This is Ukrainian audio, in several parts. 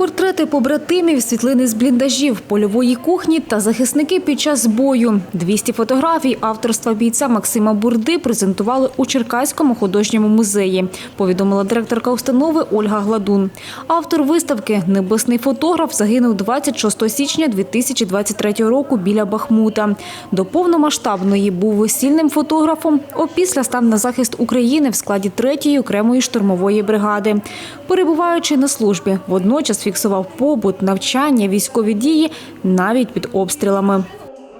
Портрети побратимів, світлини з бліндажів, польової кухні та захисники під час бою. 200 фотографій авторства бійця Максима Бурди презентували у Черкаському художньому музеї, повідомила директорка установи Ольга Гладун. Автор виставки «Небесний фотограф» загинув 26 січня 2023 року біля Бахмута. До повномасштабної був весільним фотографом, опісля став на захист України в складі 3-ї окремої штурмової бригади. Перебуваючи на службі, водночас фіксував побут, навчання, військові дії навіть під обстрілами.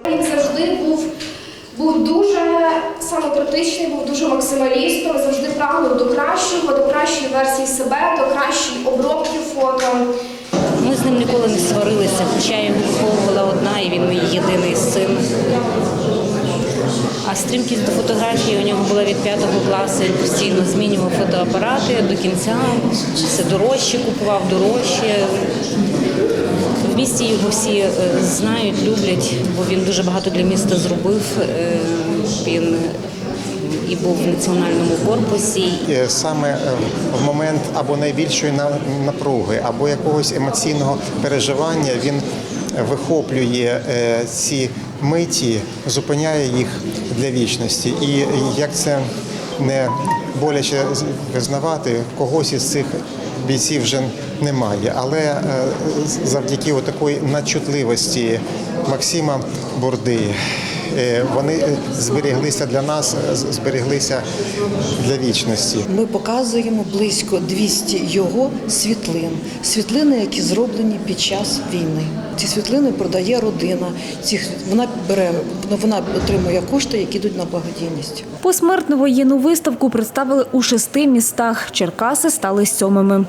Він завжди був, був дуже самокритичний, був дуже максималістом, завжди прагнув до кращого, до кращої версії себе, до кращої обробки фото. Ми з ним ніколи не сварилися, хоча я його виховувала одна, і він мій єдиний. А стрімкість до фотографії у нього була від п'ятого класу. Він постійно змінював фотоапарати до кінця. Все дорожче купував, дорожче. В місті його всі е, знають, люблять, бо він дуже багато для міста зробив. Е, Він і був в національному корпусі, Е, саме в момент або найбільшої напруги, або якогось емоційного переживання він вихоплює е, ці миті, зупиняє їх для вічності. І як це не боляче визнавати, когось із цих бійців вже немає. Але е, завдяки такої надчутливості Максима Бурди. Е, Вони е, зберіглися для нас, е, зберіглися для вічності. Ми показуємо близько 200 його світлин, світлини, які зроблені під час війни. Ці світлини продає родина. Ці вона бере, вона отримує кошти, які йдуть на благодійність. Посмертну воєнну виставку представили у шести містах. Черкаси стали сьомими.